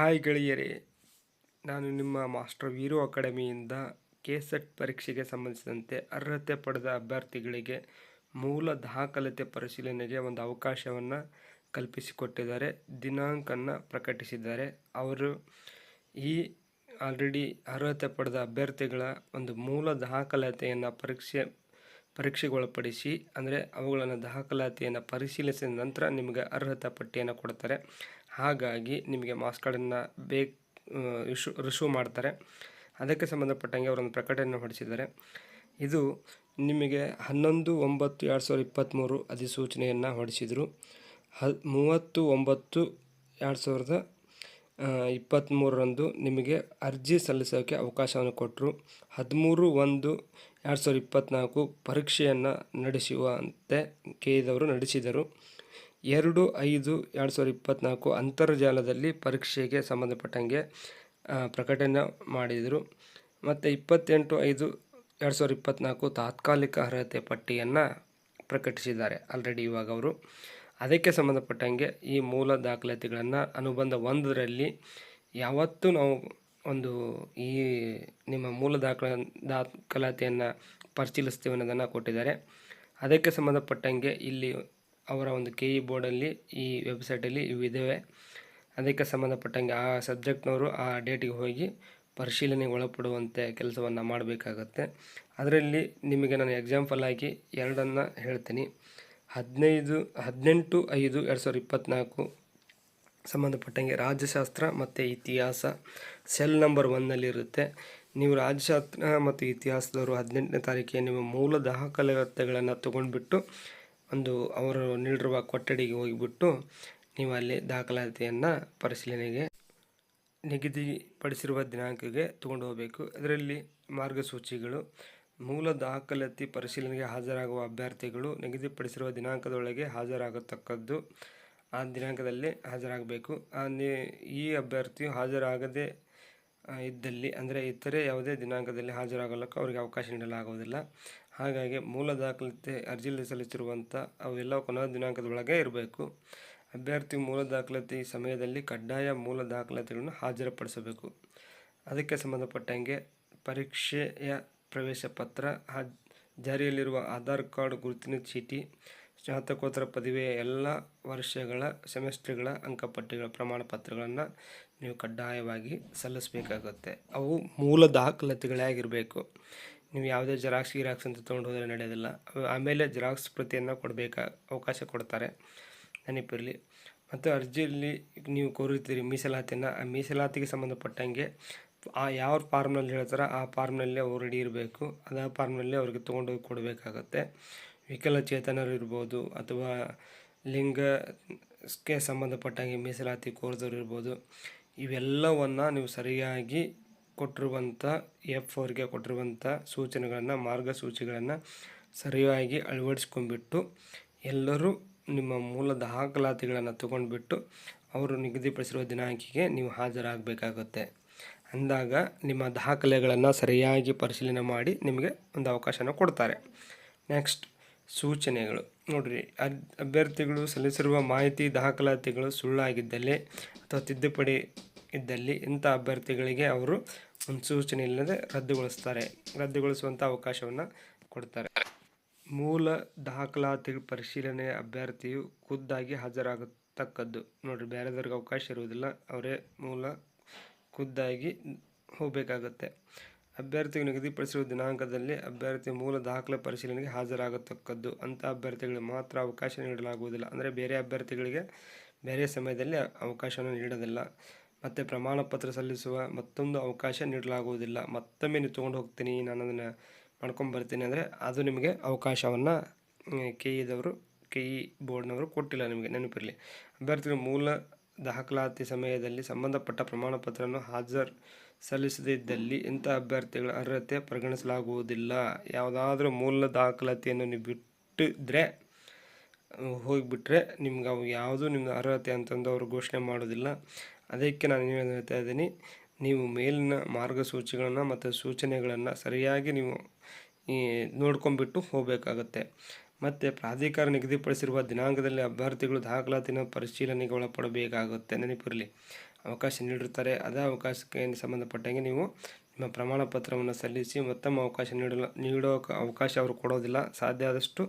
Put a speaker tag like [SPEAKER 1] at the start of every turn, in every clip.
[SPEAKER 1] Hi ಗೆಳೆಯರೇ, ನಾನು ನಿಮ್ಮ ಮಾಸ್ಟರ್ ವೀರು ಅಕಾಡೆಮಿಯಿಂದ ಕೆ ಸೆಟ್ ಪರೀಕ್ಷೆಗೆ ಸಂಬಂಧಿಸಿದಂತೆ ಅರ್ಹತೆ ಪಡೆದ ಅಭ್ಯರ್ಥಿಗಳಿಗೆ ಮೂಲ ದಾಖಲಾತಿ ಪರಿಶೀಲನೆಗೆ ಒಂದು ಅವಕಾಶವನ್ನು ಕಲ್ಪಿಸಿಕೊಟ್ಟಿದ್ದಾರೆ, ದಿನಾಂಕನ್ನು ಪ್ರಕಟಿಸಿದ್ದಾರೆ. ಅವರು ಈ ಆಲ್ರೆಡಿ ಅರ್ಹತೆ ಪಡೆದ ಅಭ್ಯರ್ಥಿಗಳ ಒಂದು ಮೂಲ ದಾಖಲಾತಿಯನ್ನು ಪರೀಕ್ಷೆ, ಪರೀಕ್ಷೆಗೊಳಪಡಿಸಿ, ಅಂದರೆ ಅವುಗಳನ್ನು ದಾಖಲಾತಿಯನ್ನು ಪರಿಶೀಲಿಸಿದ ನಂತರ ನಿಮಗೆ ಅರ್ಹತಾ ಪಟ್ಟಿಯನ್ನು ಕೊಡ್ತಾರೆ. ಹಾಗಾಗಿ ನಿಮಗೆ ಮಾರ್ಕ್ಸ್ ಕಾರ್ಡನ್ನು ಬೇಕ್ ರಿಶ್ಯೂ ಮಾಡ್ತಾರೆ. ಅದಕ್ಕೆ ಸಂಬಂಧಪಟ್ಟಂಗೆ ಅವರೊಂದು ಪ್ರಕಟಣೆ ಹೊರಡಿಸಿದ್ದಾರೆ. ಇದು ನಿಮಗೆ ಹನ್ನೊಂದು, ಒಂಬತ್ತು, ಎರಡು ಸಾವಿರದ ಇಪ್ಪತ್ತ್ಮೂರು ಅಧಿಸೂಚನೆಯನ್ನು ಹೊರಡಿಸಿದರು. ಹ ಮೂವತ್ತು, ಒಂಬತ್ತು, ಎರಡು ಸಾವಿರದ ಇಪ್ಪತ್ತ್ಮೂರರಂದು ನಿಮಗೆ ಅರ್ಜಿ ಸಲ್ಲಿಸೋಕ್ಕೆ ಅವಕಾಶವನ್ನು ಕೊಟ್ಟರು ಹದಿಮೂರು, ಒಂದು, ಎರಡು ಸಾವಿರದ ಇಪ್ಪತ್ತ್ನಾಲ್ಕು ಪರೀಕ್ಷೆಯನ್ನು ನಡೆಸುವಂತೆ ಕೇಳಿದವರು ನಡೆಸಿದರು. ಎರಡು, ಐದು, ಎರಡು ಸಾವಿರದ ಇಪ್ಪತ್ತ್ನಾಲ್ಕು ಅಂತರ್ಜಾಲದಲ್ಲಿ ಪರೀಕ್ಷೆಗೆ ಸಂಬಂಧಪಟ್ಟಂಗೆ ಪ್ರಕಟಣೆ ಮಾಡಿದರು. ಮತ್ತು ಇಪ್ಪತ್ತೆಂಟು, ಐದು, ಎರಡು ಸಾವಿರದ ಇಪ್ಪತ್ತ್ನಾಲ್ಕು ತಾತ್ಕಾಲಿಕ ಅರ್ಹತೆ ಪಟ್ಟಿಯನ್ನು ಪ್ರಕಟಿಸಿದ್ದಾರೆ ಆಲ್ರೆಡಿ ಇವಾಗ ಅವರು. ಅದಕ್ಕೆ ಸಂಬಂಧಪಟ್ಟಂಗೆ ಈ ಮೂಲ ದಾಖಲಾತಿಗಳನ್ನು ಅನುಬಂಧ ಒಂದರಲ್ಲಿ ಯಾವತ್ತೂ ನಾವು ಒಂದು ಈ ನಿಮ್ಮ ಮೂಲ ದಾಖಲಾ, ದಾಖಲಾತಿಯನ್ನು ಪರಿಶೀಲಿಸ್ತೀವಿ ಅನ್ನೋದನ್ನು ಕೊಟ್ಟಿದ್ದಾರೆ. ಅದಕ್ಕೆ ಸಂಬಂಧಪಟ್ಟಂಗೆ ಇಲ್ಲಿ ಅವರ ಒಂದು ಕೆ ಇ ಬೋರ್ಡಲ್ಲಿ ಈ ವೆಬ್ಸೈಟಲ್ಲಿ ಇವಿದ್ದಾವೆ ಅದಕ್ಕೆ ಸಂಬಂಧಪಟ್ಟಂಗೆ ಆ ಸಬ್ಜೆಕ್ಟ್ನವರು ಆ ಡೇಟಿಗೆ ಹೋಗಿ ಪರಿಶೀಲನೆಗೆ ಒಳಪಡುವಂತೆ ಕೆಲಸವನ್ನು ಮಾಡಬೇಕಾಗತ್ತೆ. ಅದರಲ್ಲಿ ನಿಮಗೆ ನಾನು ಎಕ್ಸಾಂಪಲ್ ಆಗಿ ಎರಡನ್ನು ಹೇಳ್ತೀನಿ. ಹದಿನೈದು, ಹದಿನೆಂಟು, ಐದು, ಎರಡು ಸಾವಿರದ ಇಪ್ಪತ್ತ್ನಾಲ್ಕು ಸಂಬಂಧಪಟ್ಟಂಗೆ ರಾಜ್ಯಶಾಸ್ತ್ರ ಮತ್ತು ಇತಿಹಾಸ ಸೆಲ್ ನಂಬರ್ ಒನ್ನಲ್ಲಿರುತ್ತೆ ನೀವು ರಾಜ್ಯಶಾಸ್ತ್ರ ಮತ್ತು ಇತಿಹಾಸದವರು ಹದಿನೆಂಟನೇ ತಾರೀಕಿಗೆ ನಿಮ್ಮ ಮೂಲ ದಾಖಲೆಗಳನ್ನು ತೊಗೊಂಡ್ಬಿಟ್ಟು ಒಂದು ಅವರು ನೀಡಿರುವ ಕೊಠಡಿಗೆ ಹೋಗಿಬಿಟ್ಟು ನೀವು ಅಲ್ಲಿ ದಾಖಲಾತಿಯನ್ನು ಪರಿಶೀಲನೆಗೆ ನಿಗದಿಪಡಿಸಿರುವ ದಿನಾಂಕಕ್ಕೆ ತಗೊಂಡು ಹೋಗಬೇಕು. ಅದರಲ್ಲಿ ಮಾರ್ಗಸೂಚಿಗಳು, ಮೂಲ ದಾಖಲಾತಿ ಪರಿಶೀಲನೆಗೆ ಹಾಜರಾಗುವ ಅಭ್ಯರ್ಥಿಗಳು ನಿಗದಿಪಡಿಸಿರುವ ದಿನಾಂಕದೊಳಗೆ ಹಾಜರಾಗತಕ್ಕದ್ದು, ಆ ದಿನಾಂಕದಲ್ಲಿ ಹಾಜರಾಗಬೇಕು. ಈ ಅಭ್ಯರ್ಥಿಯು ಹಾಜರಾಗದೆ ಇದ್ದಲ್ಲಿ, ಅಂದರೆ ಇತರೆ ಯಾವುದೇ ದಿನಾಂಕದಲ್ಲಿ ಹಾಜರಾಗಲಿಕ್ಕೆ ಅವರಿಗೆ ಅವಕಾಶ ನೀಡಲಾಗುವುದಿಲ್ಲ. ಹಾಗಾಗಿ ಮೂಲ ದಾಖಲಾತಿ ಅರ್ಜಿಯಲ್ಲಿ ಸಲ್ಲಿಸಿರುವಂಥ ಅವೆಲ್ಲ ಕೊನೆಯ ದಿನಾಂಕದೊಳಗೆ ಇರಬೇಕು. ಅಭ್ಯರ್ಥಿ ಮೂಲ ದಾಖಲಾತಿ ಸಮಯದಲ್ಲಿ ಕಡ್ಡಾಯ ಮೂಲ ದಾಖಲಾತಿಗಳನ್ನು ಹಾಜರುಪಡಿಸಬೇಕು. ಅದಕ್ಕೆ ಸಂಬಂಧಪಟ್ಟಂಗೆ ಪರೀಕ್ಷೆಯ ಪ್ರವೇಶ ಪತ್ರ ಜಾರಿಯಲ್ಲಿರುವ ಆಧಾರ್ ಕಾರ್ಡ್ ಗುರುತಿನ ಚೀಟಿ ಸ್ನಾತಕೋತ್ತರ ಪದವಿಯ ಎಲ್ಲ ವರ್ಷಗಳ ಸೆಮೆಸ್ಟ್ರಿಗಳ ಅಂಕಪಟ್ಟಿಗಳ ಪ್ರಮಾಣ ಪತ್ರಗಳನ್ನು ನೀವು ಕಡ್ಡಾಯವಾಗಿ ಸಲ್ಲಿಸಬೇಕಾಗುತ್ತೆ. ಅವು ಮೂಲ ದಾಖಲಾತಿಗಳೇ ಆಗಿರಬೇಕು ನೀವು ಯಾವುದೇ ಜೆರಾಕ್ಸ್, ಗಿರಾಕ್ಸ್ ಅಂತ ತೊಗೊಂಡು ಹೋದರೆ ನಡೆಯೋದಿಲ್ಲ. ಆಮೇಲೆ ಜೆರಾಕ್ಸ್ ಪ್ರತಿಯನ್ನು ಕೊಡಬೇಕಾ, ಅವಕಾಶ ಕೊಡ್ತಾರೆ. ನೆನಪಿರಲಿ. ಮತ್ತು ಅರ್ಜಿಯಲ್ಲಿ ನೀವು ಕೋರಿರ್ತೀರಿ ಮೀಸಲಾತಿಯನ್ನು. ಆ ಮೀಸಲಾತಿಗೆ ಸಂಬಂಧಪಟ್ಟಂಗೆ ಆ ಯಾವ ಫಾರ್ಮ್ನಲ್ಲಿ ಹೇಳ್ತಾರೋ ಆ ಫಾರ್ಮ್ನಲ್ಲಿ ಅವ್ರು ರೆಡಿ ಇರಬೇಕು. ಅದೇ ಫಾರ್ಮ್ನಲ್ಲಿ ಅವ್ರಿಗೆ ತೊಗೊಂಡೋಗಿ ಕೊಡಬೇಕಾಗತ್ತೆ. ವಿಕಲಚೇತನರು ಇರ್ಬೋದು ಅಥವಾ ಲಿಂಗಕ್ಕೆ ಸಂಬಂಧಪಟ್ಟಂಗೆ ಮೀಸಲಾತಿ ಕೋರಿದವರು ಇರ್ಬೋದು ಇವೆಲ್ಲವನ್ನು ನೀವು ಸರಿಯಾಗಿ ಕೊಟ್ಟಿರುವಂಥ ಎಫ್ ಅವ್ರಿಗೆ ಕೊಟ್ಟಿರುವಂಥ ಸೂಚನೆಗಳನ್ನು, ಮಾರ್ಗಸೂಚಿಗಳನ್ನು ಸರಿಯಾಗಿ ಅಳವಡಿಸ್ಕೊಂಡ್ಬಿಟ್ಟು ಎಲ್ಲರೂ ನಿಮ್ಮ ಮೂಲ ದಾಖಲಾತಿಗಳನ್ನು ತಗೊಂಡ್ಬಿಟ್ಟು ಅವರು ನಿಗದಿಪಡಿಸಿರುವ ದಿನಾಂಕಿಗೆ ನೀವು ಹಾಜರಾಗಬೇಕಾಗುತ್ತೆ. ಅಂದಾಗ ನಿಮ್ಮ ದಾಖಲೆಗಳನ್ನು ಸರಿಯಾಗಿ ಪರಿಶೀಲನೆ ಮಾಡಿ ನಿಮಗೆ ಒಂದು ಅವಕಾಶನ ಕೊಡ್ತಾರೆ. ನೆಕ್ಸ್ಟ್ ಸೂಚನೆಗಳು. ನೋಡಿರಿ ಅಭ್ಯರ್ಥಿಗಳು ಸಲ್ಲಿಸಿರುವ ಮಾಹಿತಿ, ದಾಖಲಾತಿಗಳು ಸುಳ್ಳಾಗಿದ್ದಲ್ಲಿ ಅಥವಾ ತಿದ್ದುಪಡಿ ಇದ್ದಲ್ಲಿ ಇಂಥ ಅಭ್ಯರ್ಥಿಗಳಿಗೆ ಅವರು ಒಂದು ಸೂಚನೆ ಇಲ್ಲದೆ ರದ್ದುಗೊಳಿಸ್ತಾರೆ. ರದ್ದುಗೊಳಿಸುವಂಥ ಅವಕಾಶವನ್ನು ಕೊಡ್ತಾರೆ. ಮೂಲ ದಾಖಲಾತಿ ಪರಿಶೀಲನೆ ಅಭ್ಯರ್ಥಿಯು ಖುದ್ದಾಗಿ ಹಾಜರಾಗತಕ್ಕದ್ದು. ನೋಡಿರಿ, ಬೇರೆದವ್ರಿಗೆ ಅವಕಾಶ ಇರುವುದಿಲ್ಲ. ಅವರೇ ಮೂಲ ಖುದ್ದಾಗಿ ಹೋಗಬೇಕಾಗತ್ತೆ. ಅಭ್ಯರ್ಥಿಗೆ ನಿಗದಿಪಡಿಸಿರುವ ದಿನಾಂಕದಲ್ಲಿ ಅಭ್ಯರ್ಥಿ ಮೂಲ ದಾಖಲೆ ಪರಿಶೀಲನೆಗೆ ಹಾಜರಾಗತಕ್ಕದ್ದು. ಅಂಥ ಅಭ್ಯರ್ಥಿಗಳಿಗೆ ಮಾತ್ರ ಅವಕಾಶ ನೀಡಲಾಗುವುದಿಲ್ಲ. ಅಂದರೆ ಬೇರೆ ಅಭ್ಯರ್ಥಿಗಳಿಗೆ ಬೇರೆ ಸಮಯದಲ್ಲಿ ಅವಕಾಶವನ್ನು ನೀಡೋದಿಲ್ಲ. ಮತ್ತು ಪ್ರಮಾಣ ಪತ್ರ ಸಲ್ಲಿಸುವ ಮತ್ತೊಂದು ಅವಕಾಶ ನೀಡಲಾಗುವುದಿಲ್ಲ. ಮತ್ತೊಮ್ಮೆ ನೀವು ತೊಗೊಂಡು ಹೋಗ್ತೀನಿ ನಾನು ಅದನ್ನು ಮಾಡ್ಕೊಂಬರ್ತೀನಿ ಅಂದರೆ ಅದು ನಿಮಗೆ ಅವಕಾಶವನ್ನು ಕೆ ಇದವರು ಕೆ ಇ ಬೋರ್ಡ್ನವರು ಕೊಟ್ಟಿಲ್ಲ ನಿಮಗೆ ನೆನಪಿರಲಿ. ಅಭ್ಯರ್ಥಿಗಳ ಮೂಲ ದಾಖಲಾತಿ ಸಮಯದಲ್ಲಿ ಸಂಬಂಧಪಟ್ಟ ಪ್ರಮಾಣಪತ್ರವನ್ನು ಹಾಜರು ಸಲ್ಲಿಸದಿದ್ದಲ್ಲಿ ಇಂಥ ಅಭ್ಯರ್ಥಿಗಳ ಅರ್ಹತೆ ಪರಿಗಣಿಸಲಾಗುವುದಿಲ್ಲ. ಯಾವುದಾದ್ರೂ ಮೂಲ ದಾಖಲಾತಿಯನ್ನು ನೀವು ಬಿಟ್ಟಿದ್ರೆ, ಹೋಗಿಬಿಟ್ರೆ ನಿಮ್ಗೆ ಅವು ಯಾವುದು ನಿಮ್ಮ ಅರ್ಹತೆ ಅಂತಂದು ಅವರು ಘೋಷಣೆ ಮಾಡೋದಿಲ್ಲ ಅದಕ್ಕೆ ನಾನು ಏನು ಹೇಳ್ತಾ ಇದ್ದೀನಿ, ನೀವು ಮೇಲಿನ ಮಾರ್ಗಸೂಚಿಗಳನ್ನು ಮತ್ತು ಸೂಚನೆಗಳನ್ನು ಸರಿಯಾಗಿ ನೀವು ನೋಡ್ಕೊಂಬಿಟ್ಟು ಹೋಗಬೇಕಾಗತ್ತೆ. ಮತ್ತು ಪ್ರಾಧಿಕಾರ ನಿಗದಿಪಡಿಸಿರುವ ದಿನಾಂಕದಲ್ಲಿ ಅಭ್ಯರ್ಥಿಗಳು ದಾಖಲಾತಿನ ಪರಿಶೀಲನೆಗೆ ಒಳಪಡಬೇಕಾಗುತ್ತೆ. ನೆನಪಿರಲಿ ಅವಕಾಶ ನೀಡಿರ್ತಾರೆ ಅದೇ ಅವಕಾಶಕ್ಕೆ ಸಂಬಂಧಪಟ್ಟಂಗೆ ನೀವು ನಿಮ್ಮ ಪ್ರಮಾಣ ಪತ್ರವನ್ನು ಸಲ್ಲಿಸಿ ಮತ್ತೊಮ್ಮೆ ಅವಕಾಶ ನೀಡಲು, ನೀಡೋ ಅವಕಾಶ ಅವರು ಕೊಡೋದಿಲ್ಲ. ಸಾಧ್ಯ ಆದಷ್ಟು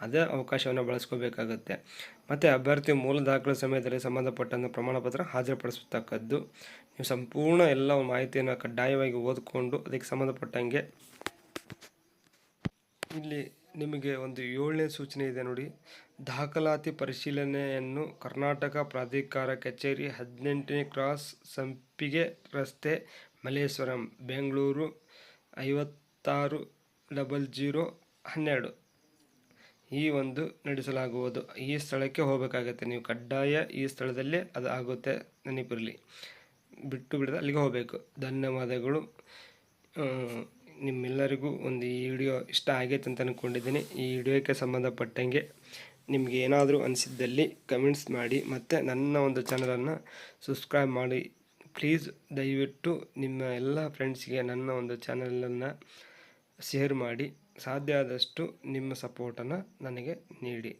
[SPEAKER 1] ಅದೇ ಅವಕಾಶವನ್ನು ಬಳಸ್ಕೋಬೇಕಾಗತ್ತೆ. ಮತ್ತು ಅಭ್ಯರ್ಥಿ ಮೂಲ ದಾಖಲೆ ಸಮಯದಲ್ಲಿ ಸಂಬಂಧಪಟ್ಟಂಥ ಪ್ರಮಾಣ ಪತ್ರ ಹಾಜರುಪಡಿಸತಕ್ಕದ್ದು. ನೀವು ಸಂಪೂರ್ಣ ಎಲ್ಲ ಮಾಹಿತಿಯನ್ನು ಕಡ್ಡಾಯವಾಗಿ ಓದಿಕೊಂಡು ಅದಕ್ಕೆ ಸಂಬಂಧಪಟ್ಟಂಗೆ ಇಲ್ಲಿ ನಿಮಗೆ ಒಂದು ಏಳನೇ ಸೂಚನೆ ಇದೆ ನೋಡಿ. ದಾಖಲಾತಿ ಪರಿಶೀಲನೆಯನ್ನು ಕರ್ನಾಟಕ ಪ್ರಾಧಿಕಾರ ಕಚೇರಿ ಹದಿನೆಂಟನೇ ಕ್ರಾಸ್ ಸಂಪಿಗೆ ರಸ್ತೆ ಮಲ್ಲೇಶ್ವರಂ, ಬೆಂಗಳೂರು ಐವತ್ತಾರು ಡಬಲ್ ಜೀರೋ ಹನ್ನೆರಡು. ಈ ಒಂದು ನಡೆಸಲಾಗುವುದು. ಈ ಸ್ಥಳಕ್ಕೆ ಹೋಗಬೇಕಾಗತ್ತೆ. ನೀವು ಕಡ್ಡಾಯ ಈ ಸ್ಥಳದಲ್ಲೇ ಅದು ಆಗುತ್ತೆ. ನೆನಪಿರಲಿ. ಬಿಟ್ಟು ಬಿಡದೆ ಅಲ್ಲಿಗೆ ಹೋಗಬೇಕು. ಧನ್ಯವಾದಗಳು. ನಿಮ್ಮೆಲ್ಲರಿಗೂ ಒಂದು ಈ ವಿಡಿಯೋ ಇಷ್ಟ ಆಗೈತೆ ಅಂತ ಅಂದ್ಕೊಂಡಿದ್ದೀನಿ ಈ ವಿಡಿಯೋಕ್ಕೆ ಸಂಬಂಧಪಟ್ಟಂಗೆ ನಿಮಗೆ ಏನಾದರೂ ಅನಿಸಿದ್ದಲ್ಲಿ ಕಮೆಂಟ್ಸ್ ಮಾಡಿ ಮತ್ತು ನನ್ನ ಒಂದು ಚಾನಲನ್ನು ಸಬ್ಸ್ಕ್ರೈಬ್ ಮಾಡಿ. ಪ್ಲೀಸ್ ದಯವಿಟ್ಟು ನಿಮ್ಮ ಎಲ್ಲ ಫ್ರೆಂಡ್ಸ್ಗೆ ನನ್ನ ಒಂದು ಚಾನಲನ್ನು ಶೇರ್ ಮಾಡಿ. ಸಾಧ್ಯ ಆದಷ್ಟು ನಿಮ್ಮ ಸಪೋರ್ಟನ್ನು ನನಗೆ ನೀಡಿ.